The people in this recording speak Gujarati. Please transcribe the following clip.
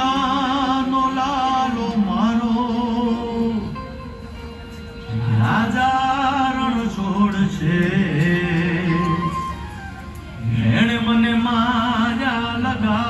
દીવાનો લાલો મારો. રાજારણ છોડ છે. એણે મને માયા લગા